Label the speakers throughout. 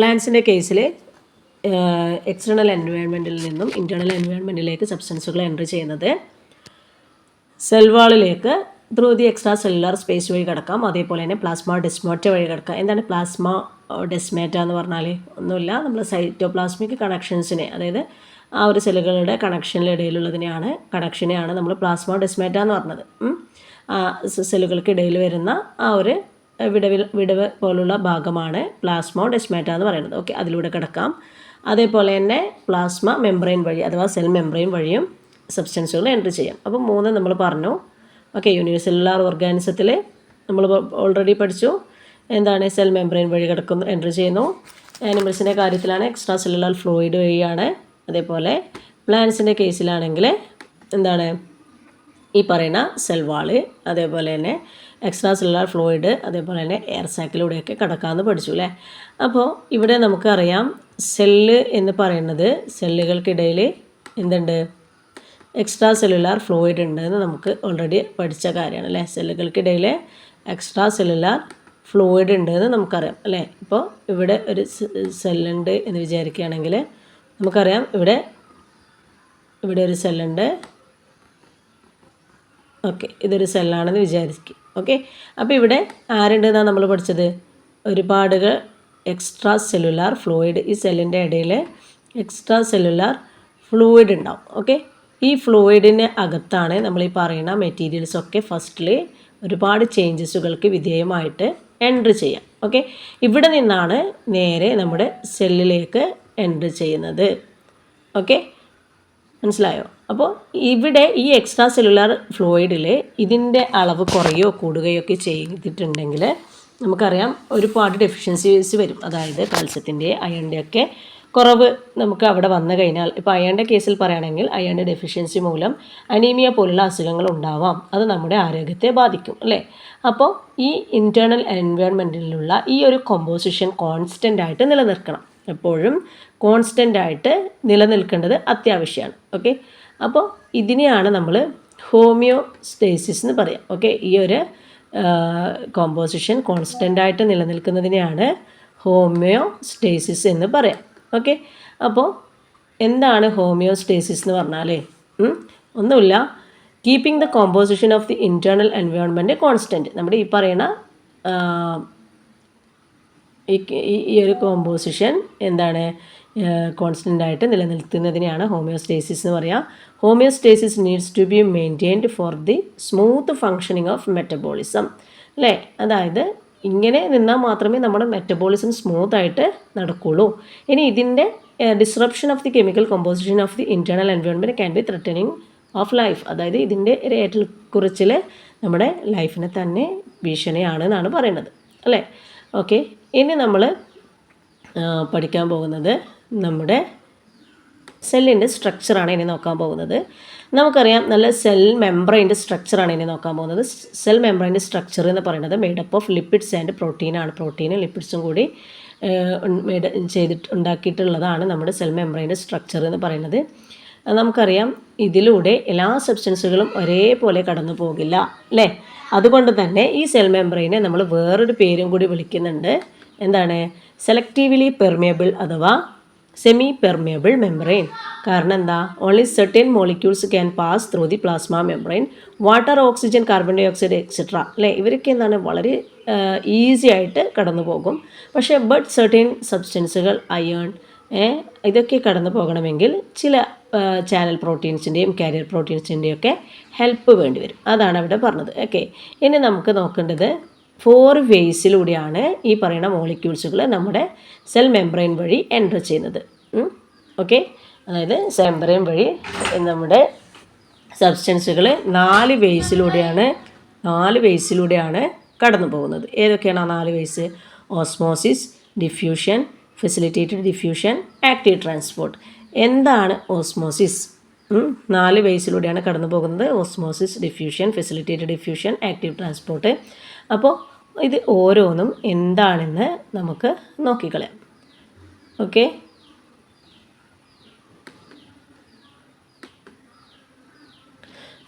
Speaker 1: പ്ലാന്റ്സിന്റെ കേസിൽ എക്സ്റ്റേണൽ എൻവയോൺമെന്റിൽ നിന്നും ഇന്റേർണൽ എൻവയോൺമെന്റിലേക്ക് സബ്സ്റ്റൻസുകൾ എന്റർ ചെയ്യുന്നത്. സെൽവാളിലേക്ക് through the extra cellular space വഴി കിടക്കാം. അതേപോലെ തന്നെ പ്ലാസ്മ ഡെസ്മോറ്റ വഴി കിടക്കാം. എന്താണ് പ്ലാസ്മ ഡെസ്മേറ്റ എന്ന് പറഞ്ഞാൽ? ഒന്നുമില്ല. നമ്മൾ സൈറ്റോപ്ലാസ്മിക് കണക്ഷൻസിനെ അതായത് ആ ഒരു സെല്ലുകളുടെ കണക്ഷനിലിടയിലുള്ളതിനെയാണ് കണക്ഷനെയാണ് നമ്മൾ പ്ലാസ്മ ഡെസ്മേറ്റ എന്ന് പറഞ്ഞത്. സെല്ലുകൾക്കിടയിൽ വരുന്ന ആ ഒരു വിടവിൽ വിടവ് പോലുള്ള ഭാഗമാണ് പ്ലാസ്മ ഡെസ്മേറ്റ എന്ന് പറയുന്നത്. ഓക്കെ അതിലൂടെ കിടക്കാം. അതേപോലെ തന്നെ പ്ലാസ്മ മെംബ്രെയിൻ വഴി അഥവാ സെൽ മെംബ്രെയിൻ വഴിയും സബ്സ്റ്റൻസുകൾ എൻട്രി ചെയ്യാം. അപ്പോൾ മൂന്ന് നമ്മൾ പറഞ്ഞു. ഓക്കെ യൂണിവേഴ്സെല്ലാർ ഓർഗാനിസത്തിൽ നമ്മൾ ഓൾറെഡി പഠിച്ചു. എന്താണ് സെൽ മെംബ്രെയിൻ വഴി കിടക്കുന്നു എൻട്രി ചെയ്യുന്നു. ആനിമൽസിന്റെ കാര്യത്തിലാണ് എക്സ്ട്രാ സെല്ലുലാർ ഫ്ലൂയിഡ് വഴിയാണ്. അതേപോലെ പ്ലാന്റ്സിന്റെ കേസിലാണെങ്കിൽ എന്താണ് ഈ പറയുന്ന സെൽവാൾ അതേപോലെ തന്നെ എക്സ്ട്രാ സെല്ലുലാർ ഫ്ലൂയിഡ് അതേപോലെ തന്നെ എയർ സാക്കിലൂടെയൊക്കെ കടക്കാമെന്ന് പഠിച്ചു അല്ലേ? അപ്പോൾ ഇവിടെ നമുക്കറിയാം സെല്ല് എന്ന് പറയുന്നത് സെല്ലുകൾക്കിടയിൽ എന്തുണ്ട്? എക്സ്ട്രാ സെല്ലുലാർ ഫ്ലൂയിഡ് ഉണ്ട് എന്ന് നമുക്ക് ഓൾറെഡി പഠിച്ച കാര്യമാണ് അല്ലേ? സെല്ലുകൾക്കിടയിൽ എക്സ്ട്രാ സെല്ലുലാർ ഫ്ലൂയിഡ് ഉണ്ട് എന്ന് നമുക്കറിയാം അല്ലേ? ഇപ്പോൾ ഇവിടെ ഒരു സെല്ലുണ്ട് എന്ന് വിചാരിക്കുകയാണെങ്കിൽ നമുക്കറിയാം ഇവിടെ ഇവിടെ ഒരു സെല്ലുണ്ട് ഓക്കെ ഇതൊരു സെല്ലാണെന്ന് വിചാരിക്കും ഓക്കെ അപ്പോൾ ഇവിടെ ആരുണ്ടെന്നാണ് നമ്മൾ പഠിച്ചത്? ഒരുപാട് എക്സ്ട്രാ സെല്ലുലാർ ഫ്ലൂയിഡ് ഈ സെല്ലിന്റെ ഇടയിൽ എക്സ്ട്രാ സെല്ലുലാർ ഫ്ലൂയിഡ് ഉണ്ടാവും. ഓക്കെ ഈ ഫ്ലൂയിഡിന് അകത്താണ് നമ്മൾ ഈ പറയുന്ന മെറ്റീരിയൽസ് ഒക്കെ ഫസ്റ്റിൽ ഒരുപാട് ചേഞ്ചസുകൾക്ക് വിധേയമായിട്ട് എൻട്രി ചെയ്യാം. ഓക്കെ ഇവിടെ നിന്നാണ് നേരെ നമ്മുടെ സെല്ലിലേക്ക് എൻട്രി ചെയ്യുന്നത്. ഓക്കെ മനസ്സിലായോ? അപ്പോൾ ഇവിടെ ഈ എക്സ്ട്രാ സെല്ലുലാർ ഫ്ലൂയിഡിൽ ഇതിന്റെ അളവ് കുറയോ കൂടുകയോ ഒക്കെ ചെയ്തിട്ടുണ്ടെങ്കിൽ നമുക്കറിയാം ഒരുപാട് ഡെഫിഷ്യൻസീസ് വരും. അതായത് കാൽസ്യത്തിന്റെ അയണിന്റെ ഒക്കെ കുറവ് നമുക്ക് അവിടെ വന്നു കഴിഞ്ഞാൽ ഇപ്പോൾ അയണിന്റെ കേസിൽ പറയുകയാണെങ്കിൽ അയണിന്റെ ഡെഫിഷ്യൻസി മൂലം അനീമിയ പോലുള്ള അസുഖങ്ങൾ ഉണ്ടാവാം. അത് നമ്മുടെ ആരോഗ്യത്തെ ബാധിക്കും അല്ലേ? അപ്പോൾ ഈ ഇന്റേർണൽ എൻവയോൺമെന്റിലുള്ള ഈ ഒരു കോമ്പോസിഷൻ കോൺസ്റ്റന്റ് ആയിട്ട് നിലനിർത്തണം. എപ്പോഴും കോൺസ്റ്റന്റ് ആയിട്ട് നിലനിൽക്കേണ്ടത് അത്യാവശ്യമാണ് ഓക്കെ? അപ്പോൾ ഇതിനെയാണ് നമ്മൾ ഹോമിയോസ്റ്റേസിസ് എന്ന് പറയാം. ഓക്കെ? ഈ ഒരു കോമ്പോസിഷൻ കോൺസ്റ്റന്റ് ആയിട്ട് നിലനിൽക്കുന്നതിനെയാണ് ഹോമിയോസ്റ്റേസിസ് എന്ന് പറയാം. ഓക്കെ? അപ്പോൾ എന്താണ് ഹോമിയോസ്റ്റേസിസ് എന്ന് പറഞ്ഞാലേ? ഒന്നുമില്ല. Keeping the composition of the internal environment constant നമ്മുടെ ഈ പറയുന്ന ഈ ഒരു കോമ്പോസിഷൻ എന്താണ് കോൺസ്റ്റന്റ് ആയിട്ട് നിലനിർത്തുന്നതിനെയാണ് ഹോമിയോസ്റ്റേസിസ് എന്ന് പറയുക homeostasis needs to be maintained for the smooth functioning of metabolism അല്ലേ? അതായത് ഇങ്ങനെ നിന്നാൽ മാത്രമേ നമ്മുടെ മെറ്റബോളിസം സ്മൂത്ത് ആയിട്ട് നടക്കുകയുള്ളൂ ഇനി ഇതിന്റെ disruption of the chemical composition of the internal environment can be threatening of life അതായത് ഇതിന്റെ ഒരു ഏറ്റക്കുറിച്ചിൽ നമ്മുടെ ലൈഫിനെ തന്നെ ഭീഷണിയാണ് എന്നാണ് പറയുന്നത്. അല്ലേ? ഓക്കെ ഇനി നമ്മൾ പഠിക്കാൻ പോകുന്നത് നമ്മുടെ സെല്ലിന്റെ സ്ട്രക്ചറാണ് ഇനി നോക്കാൻ പോകുന്നത്. നമുക്കറിയാം നല്ല സെൽ മെംബ്രൈന്റെ സ്ട്രക്ചറാണ് ഇനി നോക്കാൻ പോകുന്നത്. സെൽ മെംബ്രൈന്റെ സ്ട്രക്ചർ എന്ന് പറയുന്നത് made up of lipids and പ്രോട്ടീനാണ് പ്രോട്ടീനും ലിപ്പിഡ്സും കൂടി ചെയ്തിട്ട് ഉണ്ടാക്കിയിട്ടുള്ളതാണ് നമ്മുടെ സെൽ മെംബ്രൈന്റെ സ്ട്രക്ചർ എന്ന് പറയുന്നത്. നമുക്കറിയാം ഇതിലൂടെ എല്ലാ സബ്സ്റ്റൻസുകളും ഒരേപോലെ കടന്നു പോകില്ല അല്ലേ? അതുകൊണ്ട് തന്നെ ഈ സെൽ മെംബ്രെയിനെ നമ്മൾ വേറൊരു പേരും കൂടി വിളിക്കുന്നുണ്ട്. എന്താണ്? സെലക്റ്റീവ്ലി പെർമിയബിൾ അഥവാ സെമി പെർമിയബിൾ മെംബ്രെയിൻ കാരണം എന്താ? Only certain molecules can pass through the plasma membrane water oxygen carbon dioxide etcetera അല്ലേ? ഇവരൊക്കെ എന്താണ്? വളരെ ഈസി ആയിട്ട് കടന്നു പോകും. പക്ഷേ ബട്ട് സെർട്ടൻ സബ്സ്റ്റൻസുകൾ അയേൺ ഇതൊക്കെ കടന്നു പോകണമെങ്കിൽ ചില ചാനൽ പ്രോട്ടീൻസിന്റെയും കാരിയർ പ്രോട്ടീൻസിന്റെയും ഒക്കെ ഹെൽപ്പ് വേണ്ടി വരും. അതാണ് അവിടെ പറഞ്ഞത്. ഓക്കെ ഇനി നമുക്ക് നോക്കേണ്ടത് ഫോർ വേസിലൂടെയാണ് ഈ പറയുന്ന മോളിക്യൂൾസുകൾ നമ്മുടെ സെൽ മെംബ്രെയിൻ വഴി എന്റർ ചെയ്യുന്നത്. ഓക്കെ അതായത് മെംബ്രെയിൻ വഴി നമ്മുടെ സബ്സ്റ്റൻസുകൾ നാല് വേസിലൂടെയാണ് നാല് വേസിലൂടെയാണ് കടന്നു പോകുന്നത്. ഏതൊക്കെയാണ് ആ നാല് ways osmosis diffusion facilitated diffusion active transport എന്താണ് ഓസ്മോസിസ്? നാല് വേസിലൂടെയാണ് കടന്നു പോകുന്നത്. Osmosis diffusion facilitated diffusion active transport. അപ്പോൾ ഇത് ഓരോന്നും എന്താണെന്ന് നമുക്ക് നോക്കിക്കളയാം. Okay?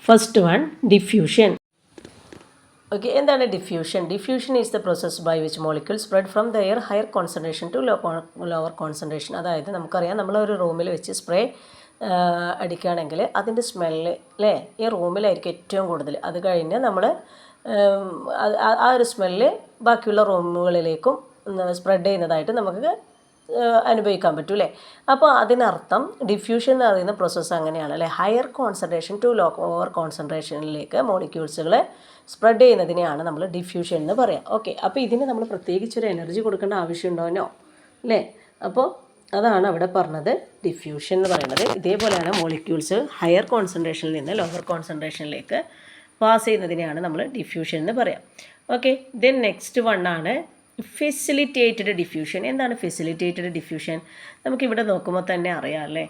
Speaker 1: First one diffusion okay എന്താണ് diffusion diffusion is the process by which molecule spread from the air higher concentration to low lower concentration അതായത് നമുക്കറിയാം നമ്മളൊരു റൂമിൽ വെച്ച് സ്പ്രേ അടിക്കുകയാണെങ്കിൽ അതിന്റെ സ്മെല്ല് അല്ലേ ഈ റൂമിലായിരിക്കും ഏറ്റവും കൂടുതൽ. അത് കഴിഞ്ഞ് നമ്മൾ ആ ഒരു സ്മെല്ല് ബാക്കിയുള്ള റൂമുകളിലേക്കും സ്പ്രെഡ് ചെയ്യുന്നതായിട്ട് നമുക്ക് അനുഭവിക്കാൻ പറ്റും അല്ലേ അപ്പോൾ അതിനർത്ഥം ഡിഫ്യൂഷൻ എന്ന് പറയുന്ന പ്രോസസ്സ് അങ്ങനെയാണ് അല്ലേ? Higher concentration to low over കോൺസെൻട്രേഷനിലേക്ക് മോളിക്യൂൾസുകൾ സ്പ്രെഡ് ചെയ്യുന്നതിനെയാണ് നമ്മൾ ഡിഫ്യൂഷൻ എന്ന് പറയാം. ഓക്കെ അപ്പോൾ ഇതിന് നമ്മൾ പ്രത്യേകിച്ചൊരു എനർജി കൊടുക്കേണ്ട ആവശ്യമുണ്ടോനോ അല്ലേ? അപ്പോൾ അതാണ് അവിടെ പറഞ്ഞത് ഡിഫ്യൂഷൻ എന്ന് പറയുന്നത്. ഇതേപോലെയാണ് മോളിക്യൂൾസ് ഹയർ കോൺസെൻട്രേഷനിൽ നിന്ന് ലോവർ കോൺസെൻട്രേഷനിലേക്ക് പാസ് ചെയ്യുന്നതിനെയാണ് നമ്മൾ ഡിഫ്യൂഷൻ എന്ന് പറയാം. ഓക്കെ ദെൻ നെക്സ്റ്റ് വണ്ണാണ് ഫെസിലിറ്റേറ്റഡ് ഡിഫ്യൂഷൻ എന്താണ് ഫെസിലിറ്റേറ്റഡ് ഡിഫ്യൂഷൻ നമുക്കിവിടെ നോക്കുമ്പോൾ തന്നെ അറിയാം അല്ലേ?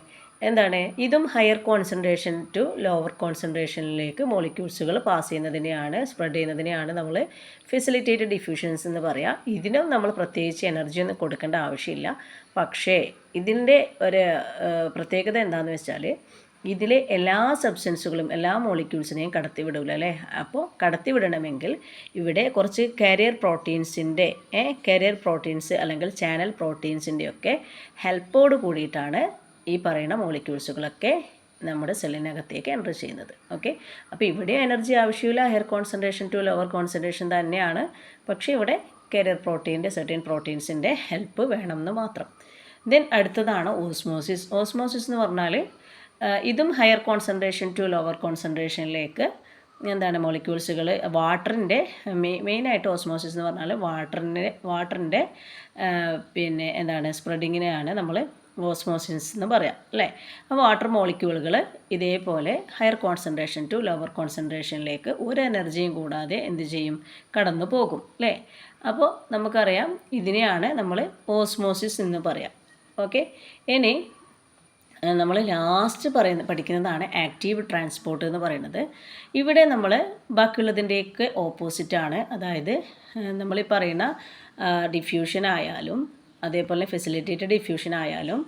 Speaker 1: എന്താണ്? ഇതും ഹയർ കോൺസെൻട്രേഷൻ ടു ലോവർ കോൺസെൻട്രേഷനിലേക്ക് മോളിക്യൂൾസുകൾ പാസ് ചെയ്യുന്നതിനെയാണ് സ്പ്രെഡ് ചെയ്യുന്നതിനെയാണ് നമ്മൾ ഫെസിലിറ്റേറ്റഡ് ഡിഫ്യൂഷൻസ് എന്ന് പറയാം. ഇതിനും നമ്മൾ പ്രത്യേകിച്ച് എനർജി ഒന്നും കൊടുക്കേണ്ട ആവശ്യമില്ല. പക്ഷേ ഇതിന്റെ ഒരു പ്രത്യേകത എന്താണെന്ന് വെച്ചാൽ ഇതിലെ എല്ലാ സബ്സ്റ്റൻസുകളും എല്ലാ മോളിക്യൂൾസിനെയും കടത്തിവിടില്ല അല്ലേ? അപ്പോൾ കടത്തിവിടണമെങ്കിൽ ഇവിടെ കുറച്ച് കാരിയർ പ്രോട്ടീൻസിന്റെ കാരിയർ പ്രോട്ടീൻസ് അല്ലെങ്കിൽ ചാനൽ പ്രോട്ടീൻസിന്റെ ഒക്കെ ഹെൽപ്പോട് കൂടിയിട്ടാണ് ഈ പറയുന്ന മോളിക്യൂൾസുകളൊക്കെ നമ്മുടെ സെല്ലിനകത്തേക്ക് എന്റർ ചെയ്യുന്നത്. ഓക്കെ അപ്പോൾ ഇവിടെ എനർജി ആവശ്യമില്ല. Higher concentration to lower concentration തന്നെയാണ്. പക്ഷേ ഇവിടെ കാരിയർ പ്രോട്ടീന്റെ സെർട്ടൻ പ്രോട്ടീൻസിന്റെ ഹെൽപ്പ് വേണമെന്ന് മാത്രം. ദെൻ അടുത്തതാണ് ഓസ്മോസിസ് ഓസ്മോസിസ് എന്ന് പറഞ്ഞാൽ ഇതും ഹയർ കോൺസെൻട്രേഷൻ ടു ലോവർ കോൺസെൻട്രേഷനിലേക്ക് എന്താണ് മോളിക്യൂൾസുകൾ വാട്ടറിന്റെ മെയിനായിട്ട് ഓസ്മോസിസ് എന്ന് പറഞ്ഞാൽ വാട്ടറിന്റെ വാട്ടറിന്റെ പിന്നെ എന്താണ് സ്പ്രെഡിങ്ങിനെയാണ് നമ്മൾ ഓസ്മോസിസ് എന്ന് പറയാം അല്ലേ? അപ്പോൾ വാട്ടർ മോളിക്യൂളുകൾ ഇതേപോലെ ഹയർ കോൺസെൻട്രേഷൻ ടു ലോവർ കോൺസെൻട്രേഷനിലേക്ക് ഒരു എനർജിയും കൂടാതെ എന്ത് ചെയ്യും? കടന്നു പോകും അല്ലേ? അപ്പോൾ നമുക്കറിയാം ഇതിനെയാണ് നമ്മൾ ഓസ്മോസിസ് എന്ന് പറയാം ഓക്കെ ഇനി നമ്മൾ ലാസ്റ്റ് പറയുന്ന പഠിക്കുന്നതാണ് ആക്റ്റീവ് ട്രാൻസ്പോർട്ട് എന്ന് പറയുന്നത്. ഇവിടെ നമ്മൾ ബാക്കിയുള്ളതിന്റെയൊക്കെ ഓപ്പോസിറ്റാണ് അതായത് നമ്മൾ ഈ പറയുന്ന ഡിഫ്യൂഷൻ ആയാലും അതേപോലെ ഫെസിലിറ്റേറ്റഡ് ഡിഫ്യൂഷൻ ആയാലും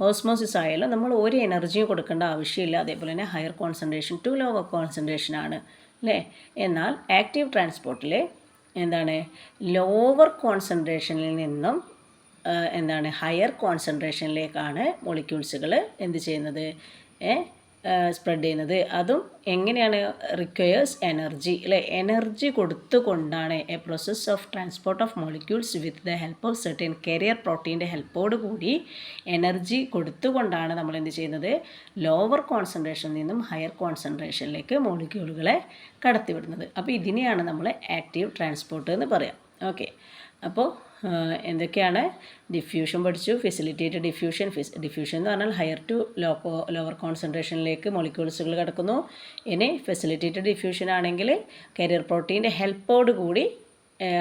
Speaker 1: ഓസ്മോസിസ് ആയാലും നമ്മൾ ഒരു എനർജിയും കൊടുക്കേണ്ട ആവശ്യമില്ല. അതേപോലെ തന്നെ higher concentration to lower concentration ആണ്. അല്ലേ? എന്നാൽ ആക്റ്റീവ് ട്രാൻസ്പോർട്ടിലെ എന്താണ്? ലോവർ കോൺസെൻട്രേഷനിൽ നിന്നും എന്താണ് ഹയർ കോൺസെൻട്രേഷനിലേക്കാണ് മോളിക്യൂൾസുകൾ എന്ത് ചെയ്യുന്നത്? സ്പ്രെഡ് ചെയ്യുന്നത്. അതും എങ്ങനെയാണ് റിക്വയേഴ്സ് എനർജി അല്ലെ? Energy കൊടുത്തുകൊണ്ടാണ് a process of transport of molecules with the help of certain carrier പ്രോട്ടീന്റെ ഹെൽപ്പോട് കൂടി എനർജി കൊടുത്തുകൊണ്ടാണ് നമ്മൾ എന്ത് ചെയ്യുന്നത്? ലോവർ കോൺസെൻട്രേഷനിൽ നിന്നും ഹയർ കോൺസെൻട്രേഷനിലേക്ക് മോളിക്യൂളുകളെ കടത്തിവിടുന്നത്. അപ്പോൾ ഇതിനെയാണ് നമ്മൾ ആക്റ്റീവ് ട്രാൻസ്പോർട്ട് എന്ന് പറയാം. ഓക്കെ അപ്പോൾ എന്തൊക്കെയാണ്? ഡിഫ്യൂഷൻ പഠിച്ചു. ഫെസിലിറ്റേറ്റഡ് ഡിഫ്യൂഷൻ ഡിഫ്യൂഷൻ എന്ന് പറഞ്ഞാൽ ഹയർ ടു ലോ ലോവർ കോൺസെൻട്രേഷനിലേക്ക് മൊളിക്യൂൾസുകൾ കിടക്കുന്നു. ഇനി ഫെസിലിറ്റേറ്റഡ് ഡിഫ്യൂഷൻ ആണെങ്കിൽ കരിയർ പ്രോട്ടീന്റെ ഹെൽപ്പോട് കൂടി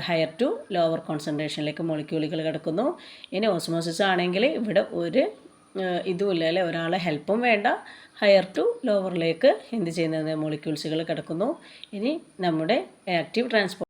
Speaker 1: ഹയർ ടു ലോവർ കോൺസെൻട്രേഷനിലേക്ക് മൊളിക്യൂളുകൾ കിടക്കുന്നു. ഇനി ഓസ്മോസിസ് ആണെങ്കിൽ ഇവിടെ ഒരു ഇതുമില്ല അല്ലേ? ഒരാളെ ഹെൽപ്പും വേണ്ട. ഹയർ ടു ലോവറിലേക്ക് എന്ത് ചെയ്യുന്നത്? മോളിക്യൂൾസുകൾ കിടക്കുന്നു. ഇനി നമ്മുടെ ആക്റ്റീവ് ട്രാൻസ്പോർട്ട്